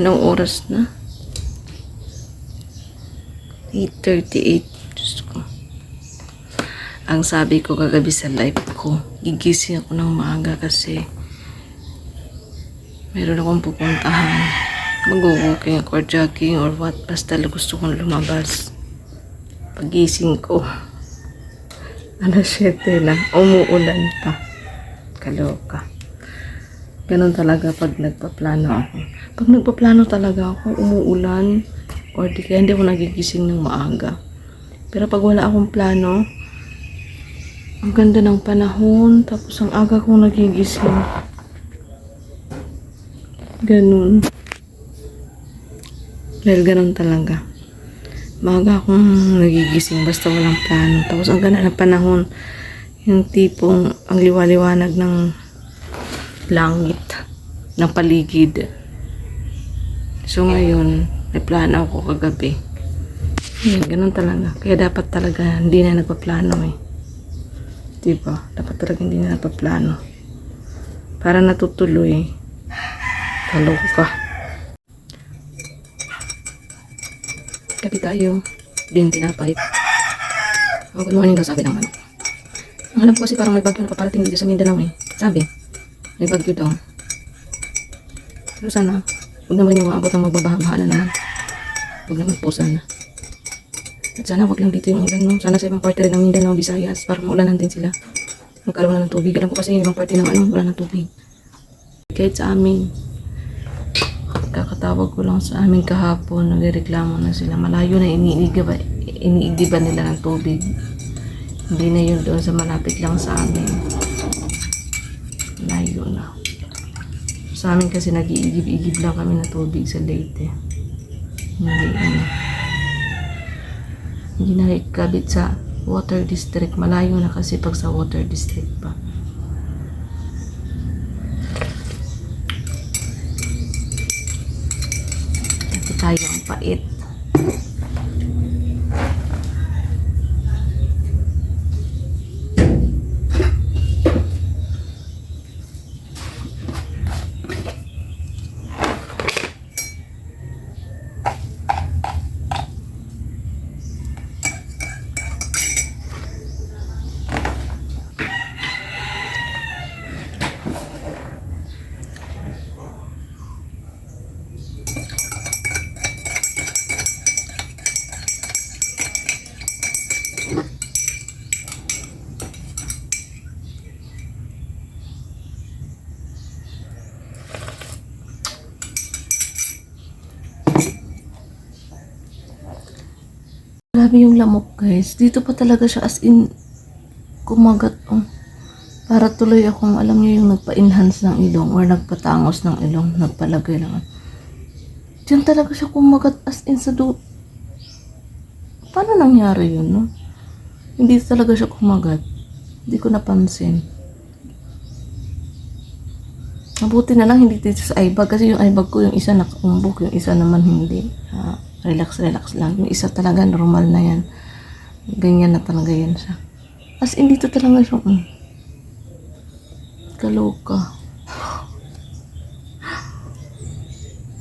Anong oras na? 8.38. Diyos ko. Ang sabi ko kagabi sa live ko, gigising ako ng maaga kasi meron akong pupuntahan. Mag-walking ako or jogging or what. Basta gusto kong lumabas. Pagising ko, alas 7 lang, umuulan pa. Kaloka. Ganun talaga pag nagpaplano ako. Pag nagpaplano talaga ako, umuulan, or di kaya hindi ako nagigising ng maaga. Pero pag wala akong plano, ang ganda ng panahon, tapos ang aga kong nagigising. Ganun. Dahil ganun talaga. Maaga akong nagigising basta walang plano. Tapos ang ganda ng panahon, yung tipong ang liwaliwanag ng langit, ng paligid. So ngayon, may plano ako kagabi. Yan, ganun talaga. Kaya dapat talaga hindi na nagpaplano eh. Diba? Dapat talaga hindi na nagpaplano. Para natutuloy. Talo ka. Gabi tayo. Din tinapay. Oh, good morning daw sabi ng ano. Ang alam ko kasi parang may bagyo na paparating dito sa Mindanao eh. Sabi, may bagyo daw. Pero sana, huwag naman yung maabot ng magbabaha na naman. Huwag naman po sana. At sana huwag lang dito yung ulan, no? Sana sa ibang parte rin ng Mindanao, Visayas, para maulanan din sila. Magkaroon na ng tubig. Alam ko kasi yung ibang parte ng ano, wala ng tubig. Kahit sa amin, kakatawag ko lang sa amin kahapon, nagreklamo na sila. Malayo na iniigiba, iniigiba nila ng tubig. Hindi na yun doon sa malapit lang sa amin. Layo na. Sa amin kasi nag-iigib-igib lang kami ng tubig sa Leyte. Hindi ano. Hindi na ikabit sa water district. Malayo na kasi pag sa water district pa. Ito tayo ang pait. Grabe yung lamok guys. Dito pa talaga siya as in kumagat. Oh. Para tuloy akong alam niyo yung nagpa-enhance ng ilong or nagpatangos ng ilong. Nagpalagay lang. Diyan talaga siya kumagat as in sa do... Paano nangyari yun, no? Hindi talaga siya kumagat. Hindi ko napansin. Mabuti na lang hindi dito sa eyebag kasi yung eyebag ko yung isa nakaumbok, yung isa naman hindi. Ah, relax, relax lang. Yung isa talaga normal na yan. Ganyan na talaga yan siya. As in dito talaga siya. Mm. Kaloka.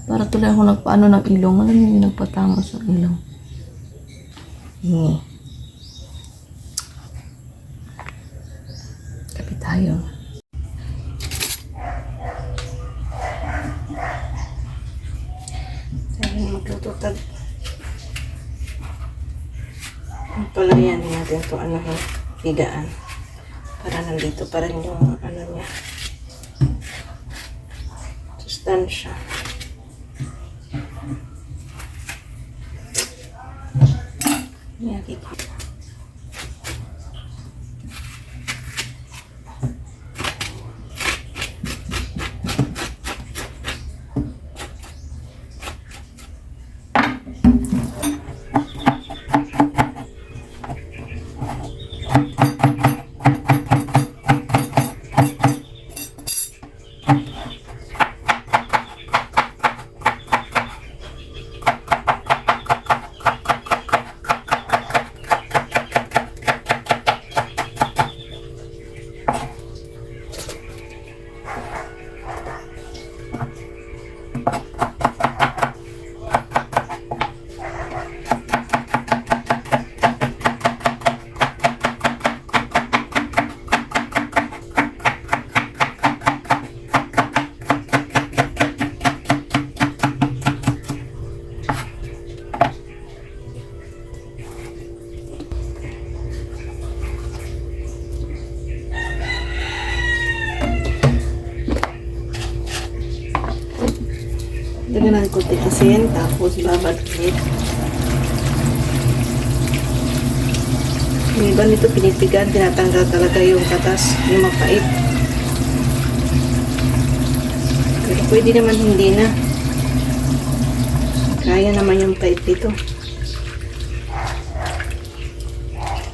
Para tuloy ako nagpaano ng ilong. Alam niyo yung nagpatangos ng ilong. Hingi. Kapit tayo. Tayo maglututag. Ang palayan natin ito ano ha, higaan. Para nandito pa rin yung ano niya. Sustansya. Yan, kikita. Asin, tapos babadkit. Yung iba nito pinipigan, tinatanggal talaga yung katas, yung mapait. Pero pwede naman hindi na. Kaya naman yung pait dito.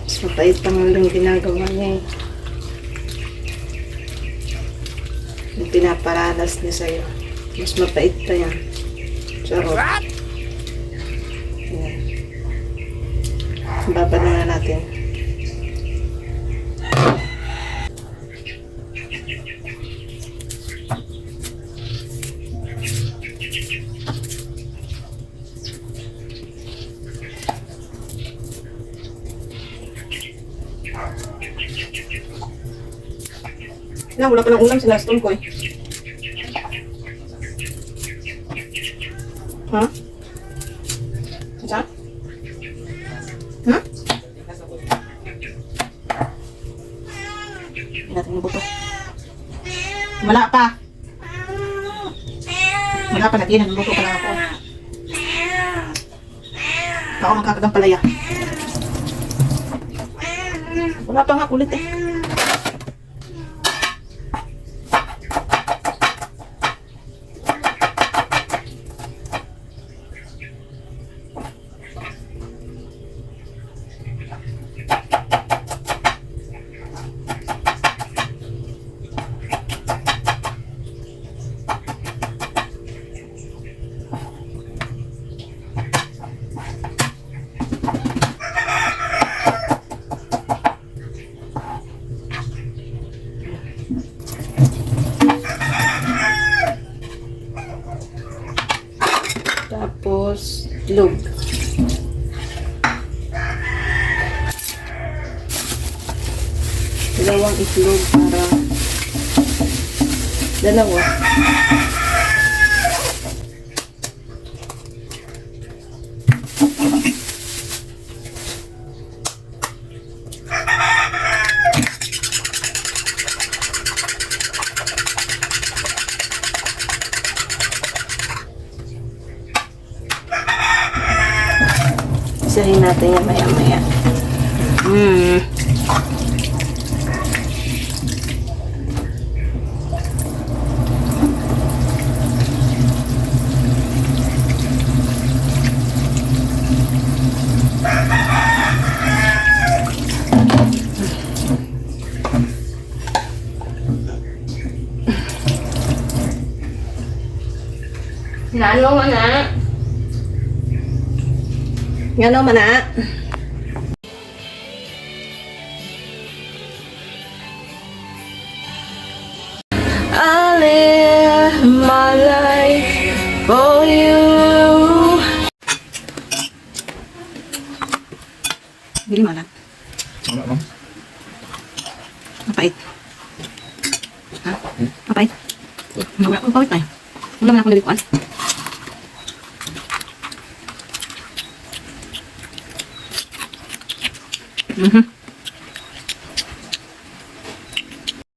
Mas mapait pa nga yung ginagawa niya eh. Yung pinaparanas niya sa'yo. Mas mapait pa yan. Charot. Yan. Babalo na natin. Na, wala pa ng ulam sa last ko eh. Hindi natin yung buto. Wala pa. Wala pa lagi, nagluto pa lang ako. Ako magkakagang palaya. Wala pa nga kulit eh. Tapos, itlog. Dalawang itlog para dalawa. Isahin natin yan maya-maya. Mm. Nano mo na. Ngano man na? I live my life for you. Bili mo lang. Wala ma'am. Mapait. Ha? Mapait. Mapait tayo. Wala man akong nalikuan. Mm-hmm.